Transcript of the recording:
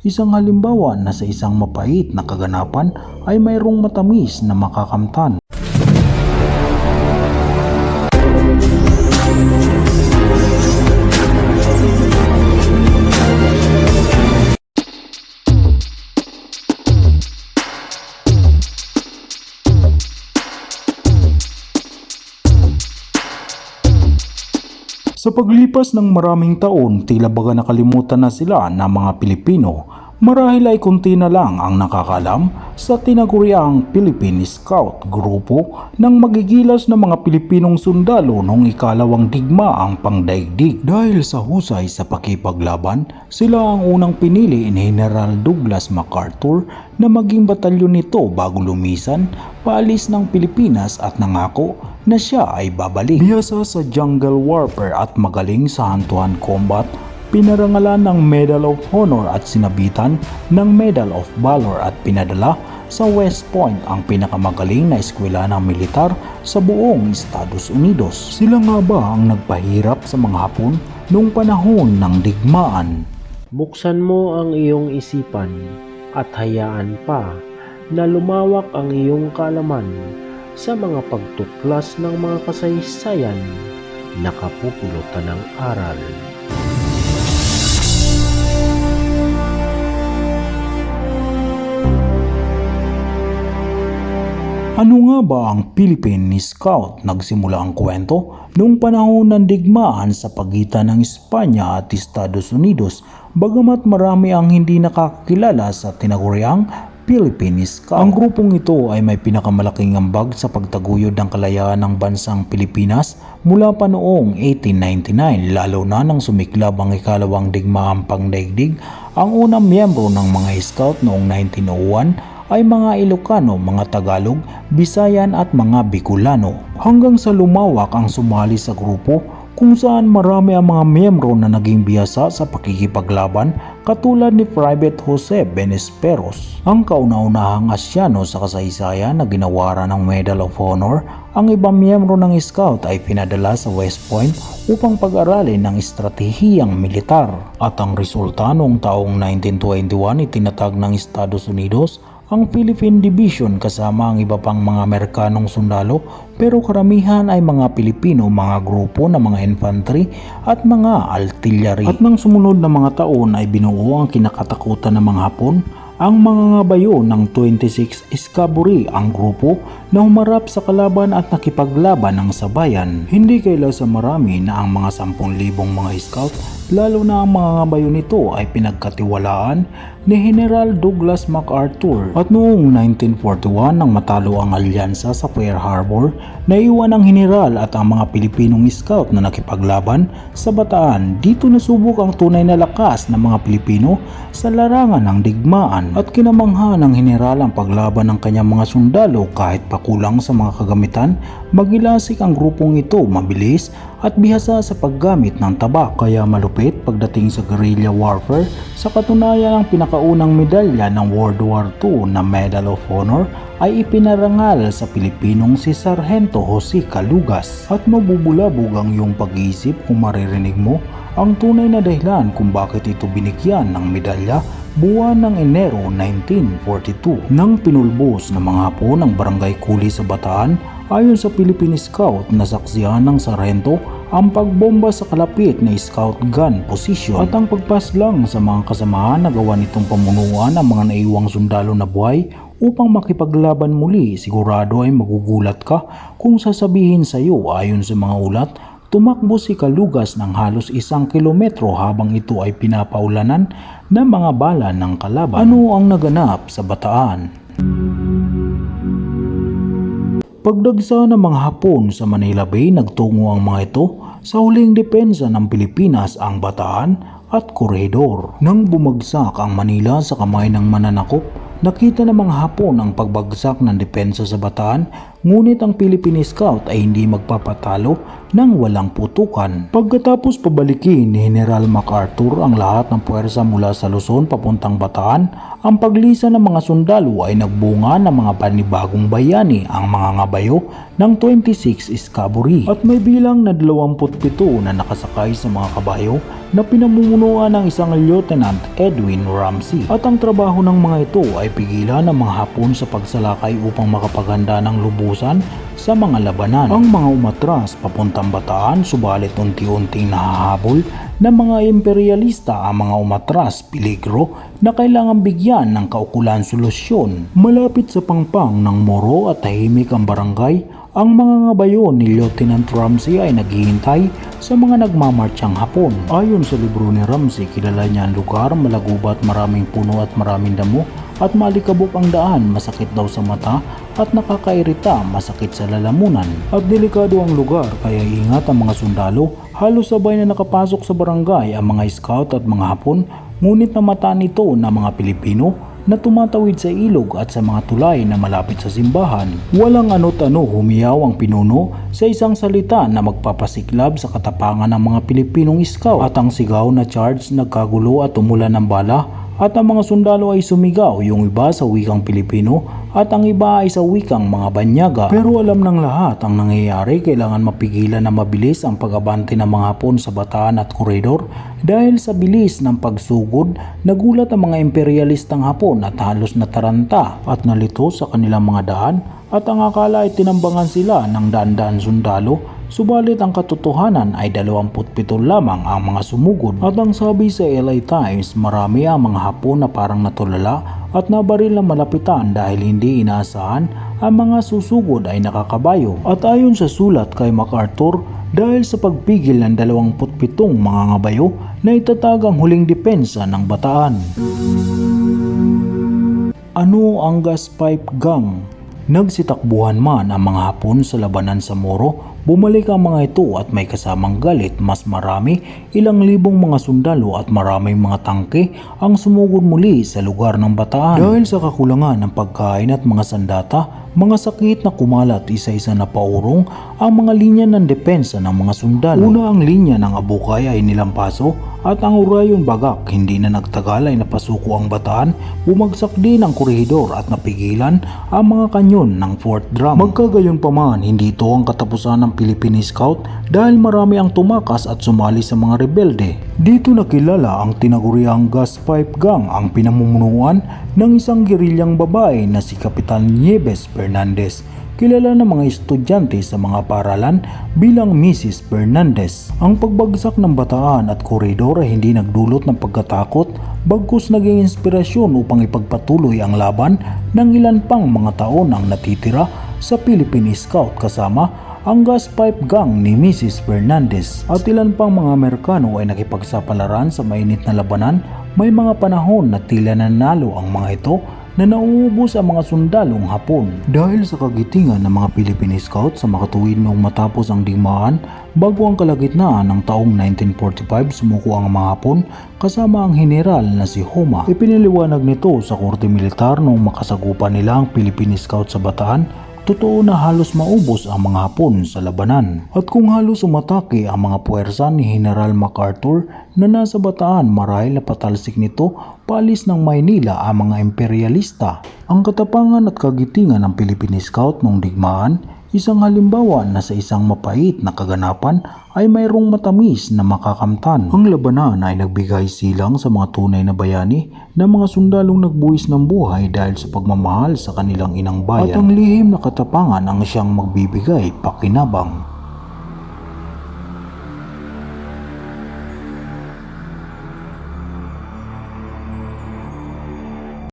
Isang halimbawa na sa isang mapait na kaganapan ay mayroong matamis na makakamtan. Sa paglipas ng maraming taon, tila baga nakalimutan na sila ng mga Pilipino. Marahil ay kunti na lang ang nakakalam sa tinaguriang Philippine Scout, grupo ng magigilas na mga Pilipinong sundalo noong ikalawang digmaang pangdaigdig. Dahil sa husay sa pakipaglaban, sila ang unang pinili ni General Douglas MacArthur na maging batalyon nito bago lumisan paalis ng Pilipinas at nangako na siya ay babalik. Biyasa sa jungle warfare at magaling sa hand-to-hand combat, pinarangalan ng Medal of Honor at sinabitan ng Medal of Valor at pinadala sa West Point ang pinakamagaling na eskwela ng militar sa buong Estados Unidos. Sila nga ba ang nagpahirap sa mga Hapon noong panahon ng digmaan? Buksan mo ang iyong isipan at hayaan pa na lumawak ang iyong kaalaman sa mga pagtuklas ng mga kasaysayan na kapupulutan ng aral. Ano nga ba ang Philippine Scout? Nagsimula ang kwento noong panahon ng digmaan sa pagitan ng Espanya at Estados Unidos bagamat marami ang hindi nakakilala sa tinaguriang Philippine Scout. Ang grupong ito ay may pinakamalaking ambag sa pagtaguyod ng kalayaan ng bansang Pilipinas mula pa noong 1899 lalo na nang sumiklab ang ikalawang digmaang pangdaigdig ang unang miyembro ng mga scout noong 1901 ay mga Ilocano, mga Tagalog, Bisayan at mga Bicolano. Hanggang sa lumawak ang sumali sa grupo kung saan marami ang mga miyembro na naging biyasa sa pakikipaglaban katulad ni Private Jose Benesperos. Ang kauna-unahang Asyano sa kasaysayan na ginawaran ng Medal of Honor, ang ibang miyembro ng Scout ay pinadala sa West Point upang pag-aralin ng estratehiyang militar. At ang resulta noong taong 1921 itinatag ng Estados Unidos ang Philippine Division kasama ang iba pang mga Amerikanong sundalo pero karamihan ay mga Pilipino, mga grupo ng mga infantry at mga artillery. At nang sumunod na mga taon ay binuo ang kinakatakutan ng mga Hapon ang mga ngabayo ng 26 Escaburi ang grupo na humarap sa kalaban at nakipaglaban ng sabayan. Hindi kaila sa marami na ang mga 10,000 mga scout lalo na ang mga ngabayo nito ay pinagkatiwalaan ni General Douglas MacArthur at noong 1941 nang matalo ang alyansa sa Pearl Harbor naiwan ang general at ang mga Pilipinong scout na nakipaglaban sa Bataan dito nasubok ang tunay na lakas ng mga Pilipino sa larangan ng digmaan at kinamangha ng general ang paglaban ng kanyang mga sundalo kahit pakulang sa mga kagamitan magilasik ang grupong ito mabilis at bihasa sa paggamit ng tabak kaya malupit pagdating sa guerrilla warfare sa katunayan ang pinakaunang medalya ng World War II na Medal of Honor ay ipinarangal sa Pilipinong si Sargento Jose Calugas. At mabubulabog ang iyong pag-iisip kung maririnig mo ang tunay na dahilan kung bakit ito binigyan ng medalya buwan ng Enero 1942 nang pinulbos ng mga Hapon ang barangay Kuli sa Bataan ayon sa Philippine Scout na saksihan ng Sargento ang pagbomba sa kalapit na scout gun position at ang pagpaslang sa mga kasamahan na gawa nitong pamunuan ng mga naiwang sundalo na buhay upang makipaglaban muli. Sigurado ay magugulat ka kung sasabihin sa iyo ayon sa mga ulat tumakbo si Kalugas ng halos isang kilometro habang ito ay pinapaulanan ng mga bala ng kalaban. Ano ang naganap sa Bataan? Pagdagsa ng mga Hapon sa Manila Bay, nagtungo ang mga ito sa huling depensa ng Pilipinas ang Bataan at Corridor. Nang bumagsak ang Manila sa kamay ng mananakop, nakita ng mga Hapon ang pagbagsak ng depensa sa Bataan, ngunit ang Philippine Scout ay hindi magpapatalo ng walang putukan. Pagkatapos pabalikin ni General MacArthur ang lahat ng puwersa mula sa Luzon papuntang Bataan, ang paglisa ng mga sundalo ay nagbunga ng mga panibagong bayani ang mga ngabayo ng 26 Escaburi at may bilang na 27 na nakasakay sa mga kabayo na pinamumunuan ng isang Lieutenant Edwin Ramsey. At ang trabaho ng mga ito ay pigilan ng mga Hapon sa pagsalakay upang makapaganda ng lubusan sa mga labanan. Ang mga umatras papuntang bataan subalit unti-unting nahahabol ng mga imperialista ang mga umatras peligro na kailangan bigyan ng kaukulan solusyon. Malapit sa pangpang ng Moro at tahimik ang barangay, ang mga ngabayon ni Lieutenant Ramsey ay naghihintay sa mga nagmamartsyang Hapon. Ayon sa libro ni Ramsey, kilala niya ang lugar, malagubat, maraming puno at maraming damo at malikabok ang daan, masakit daw sa mata at nakakairita, masakit sa lalamunan. At delikado ang lugar kaya ingat ang mga sundalo. Halos sabay na nakapasok sa barangay ang mga scout at mga Hapon, ngunit namataan ito ng mga Pilipino na tumatawid sa ilog at sa mga tulay na malapit sa simbahan. Walang ano't-ano humiyaw ang pinuno sa isang salita na magpapasiklab sa katapangan ng mga Pilipinong scout at ang sigaw na charge nagkagulo at umulan ng bala at ang mga sundalo ay sumigaw yung iba sa wikang Pilipino at ang iba ay sa wikang mga banyaga. Pero alam ng lahat ang nangyayari kailangan mapigilan na mabilis ang pag-abante ng mga Hapon sa bataan at koridor dahil sa bilis ng pagsugod nagulat ang mga imperialistang Hapon at halos nataranta at nalito sa kanilang mga daan at ang akala ay tinambangan sila ng daan-daan sundalo Subalit ang katotohanan ay 27 lamang ang mga sumugod at ang sabi sa LA Times marami ang mga hapon na parang natulala at nabaril na malapitan dahil hindi inaasahan ang mga susugod ay nakakabayo. At ayon sa sulat kay MacArthur, dahil sa pagpigil ng 27 mga ngabayo na itatag ang huling depensa ng bataan. Ano ang gas pipe gang? Nagsitakbuhan man ang mga Hapon sa labanan sa Moro, bumalik ang mga ito at may kasamang galit mas marami, ilang libong mga sundalo at maraming mga tangke ang sumugod muli sa lugar ng Bataan. Dahil sa kakulangan ng pagkain at mga sandata, mga sakit na kumalat isa-isa na paurong ang mga linya ng depensa ng mga sundalo. Una ang linya ng Abukay ay nilampaso at ang Urayon Bagak hindi na nagtagal ay napasuko ang bataan, bumagsak din ang korehidor at napigilan ang mga kanyon ng Fort Drum. Magkagayon pa man, hindi ito ang katapusan ng Philippine Scout dahil marami ang tumakas at sumali sa mga rebelde. Dito nakilala ang tinaguriang gas pipe gang ang pinamumunuan ng isang gerilyang babae na si Kapitan Nieves Fernandez kilala ng mga estudyante sa mga paralan bilang Mrs. Fernandez. Ang pagbagsak ng bataan at koridor ay hindi nagdulot ng pagkatakot bagkus naging inspirasyon upang ipagpatuloy ang laban ng ilan pang mga taon ang natitira sa Philippine Scout kasama ang gas pipe gang ni Mrs. Fernandez at ilan pang mga Amerikano ay nakipagsapalaran sa mainit na labanan may mga panahon na tila nanalo ang mga ito na nauubos ang mga sundalong Hapon. Dahil sa kagitingan ng mga Philippine Scout sa makatuwid noong matapos ang digmaan, bago ang kalagitnaan ng taong 1945 sumuko ang mga Hapon kasama ang general na si Homa. Ipiniliwanag nito sa korte militar noong makasagupan nila ang Philippine Scout sa Bataan Totoo na halos maubos ang mga Hapon sa labanan. At kung halos umatake ang mga puwersa ni General MacArthur na nasa bataan marahil na patalsik nito paalis ng Maynila ang mga imperialista. Ang katapangan at kagitingan ng Philippine Scout noong digmaan Isang halimbawa na sa isang mapait na kaganapan ay mayroong matamis na makakamtan. Ang labanan ay nagbigay silang sa mga tunay na bayani na mga sundalong nagbuwis ng buhay dahil sa pagmamahal sa kanilang inang bayan. At ang lihim na katapangan ang siyang magbibigay pakinabang.